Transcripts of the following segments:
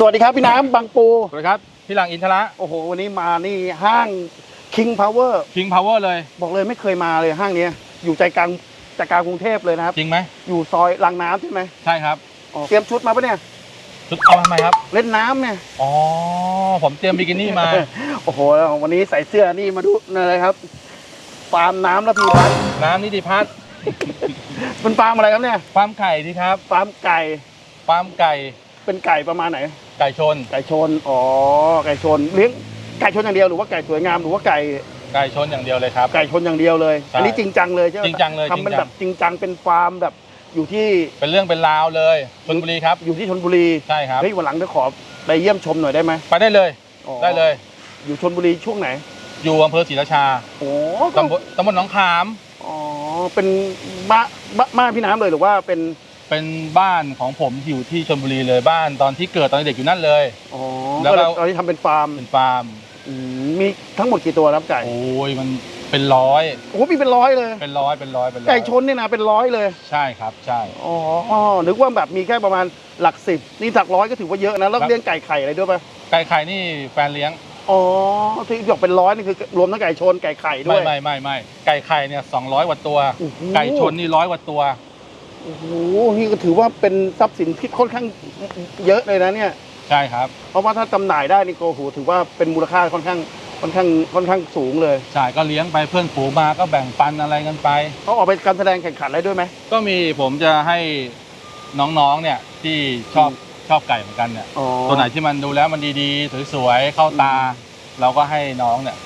สวัสดีครับพี่น้ำบางปู สวัสดีครับพี่หลังอินทระโอ้โห วันนี้มานี่ห้าง King Power King Power เลย บอกเลยไม่เคยมาเลยห้างเนี้ยอยู่ใจกลางใจกลางกรุงเทพเลยนะครับ จริงไหมอยู่ซอยลังน้ำใช่ไหมใช่ครับอ๋อเตรียมชุดมาปะเนี่ยชุดเอามาทำไมครับ เล่นน้ำเนี่ยอ๋อผมเตรียมบิกินี่มา โอ้โห วันนี้ใส่เสื้อนี่มาดูเลยครับฟาร์มน้ำแล้วพี่พันน้ำนิติพัฒน์เป็นฟาร์มอะไรครับเนี่ยฟาร์มไข่ดีครับฟาร์มไก่ฟาร์มไก่เป็นไก่ประมาณไหน ไก่ชน ไก่ชน อ๋อ ไก่ชนเลี้ยงไก่ชนอย่างเดียวหรือว่าไก่สวยงามหรือว่าไก่ ไก่ชนอย่างเดียวเลยครับ ไก่ชนอย่างเดียวเลย ใช่อันนี้จริงจังเลยใช่ไหมจริงจังเลยทำเป็นจริงจัง แบบจริงจังเป็นฟาร์มแบบอยู่ที่เป็นเรื่องเป็นราวเลยชนบุรีครับ อยู่ที่ชนบุรีใช่ครับ เฮ้ยวันหลังจะขอไปเยี่ยมชมหน่อยได้ไหมไปได้เลย อ๋อได้เลย อยู่ชนบุรีช่วงไหนอยู่อำเภอศรีราชาโอ้ตำบลตำบลหนองขาม อ๋อเป็นบ้านบ้านบ้านพี่น้ำเลยหรือว่าเป็น เป็นบ้านของผมที่อยู่ที่ชนบุรีเลยบ้านตอนที่เกิดตอนเด็กอยู่นั่นเลย อ๋อแล้วก็เลยเราตอนนี้ทำเป็นฟาร์มเป็นฟาร์มอืมมีทั้งหมดกี่ตัวครับไก่โอ้ยมันเป็นร้อยโอ้โหมีเป็นร้อยเลย เป็นร้อยเป็นร้อยเป็นร้อยไก่ชนเนี่ยนะเป็นร้อยเลย ใช่ครับใช่ อ๋ออ๋อนึกว่าแบบมีแค่ประมาณหลักสิบนี่หลักร้อยก็ถือว่าเยอะนะ แล้วครับ เลี้ยงไก่ไข่อะไรด้วยปะไก่ไข่นี่แฟนเลี้ยงอ๋อ ที่บอกเป็นร้อยนี่คือรวมทั้งไก่ชนไก่ไข่ด้ไม่วย ไม่ไม่ไม่ไก่ไข่เนี่ยสองร้อยกว่าตัว โอ้โห ไก่ชนนี่ร้อยกว่าตัว โอ้โหนี่ก็ถือว่าเป็นทรัพย์สินที่ค่อนข้างเยอะเลยนะเนี่ย ใช่ครับ เพราะว่าถ้าจำหน่ายได้นี่ก็โอ้โหถือว่าเป็นมูลค่าค่อนข้างค่อนข้างค่อนข้างสูงเลย ใช่ก็เลี้ยงไปเพื่อนฝูงมาก็แบ่งปันอะไรกันไป เขาออกไปการแสดงแข่งขันอะไรด้วยไหม ก็มีผมจะให้น้องๆเนี่ยที่ชอบชอบไก่เหมือนกันเนี่ยอ๋อ ตัวไหนที่มันดูแล้วมันดีๆ สวยๆเข้าตา เราก็ให้น้องเนี่ย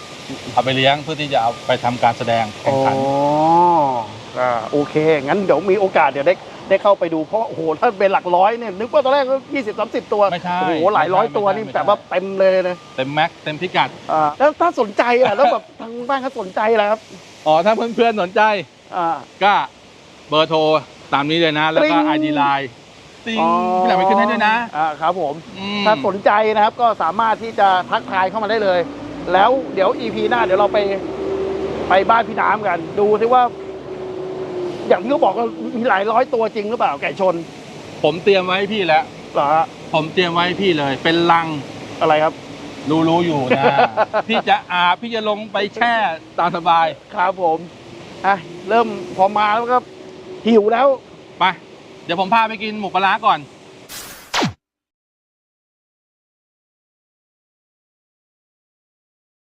เอาไปเลี้ยงเพื่อที่จะเอาไปทำการแสดงแข่อ๋งอขันอ่าโอเค งั้นเดี๋ยวมีโอกาสเดี๋ยวได้ได้เข้าไปดูเพราะโอ้โหถ้าเป็นหลักร้อยเนี่ยนึกว่าตอนแรกก็ยี่สิบสามสิบตัวไม่ใช่โอ้โหหลายร้อยตัวนี่ไม่ใช่ แบบว่าเต็มเลยนะเต็มแม็กเต็มพิกัด อ่าแล้วถ้าสนใจอะแล้วแบบทางบ้านเขาสนใจแล้วครับอ๋อ ถ้าเพื่อนๆสนใจ อ่า ก็เบอร์โทรตามนี้เลยนะ แล้วก็ติ๊งไอดีไลน์ติ้งพี่หลังไปขึ้นให้ด้วยนะอ่าครับผม อืมถ้าสนใจนะครับก็สามารถที่จะทักทายเข้ามาได้เลย แล้วเดี๋ยว EP หน้าเดี๋ยวเราไปไปบ้านพี่น้ำกัน ดูซิว่า อย่างที่เขาบอกว่ามีหลายร้อยตัวจริงหรือเปล่าไก่ชนผมเตรียมไว้ให้พี่แล้ว เหรอฮะผมเตรียมไว้ให้พี่เลย เป็นลัง อะไรครับ รู้รู้ๆอยู่นะ พี่จะอาบพี่จะลงไปแช่ตามสบายครับผมอะเริ่มพอมาแล้วก็หิวแล้ว ไป เดี๋ยวผมพาไปกินหมูปลาร้าก่อน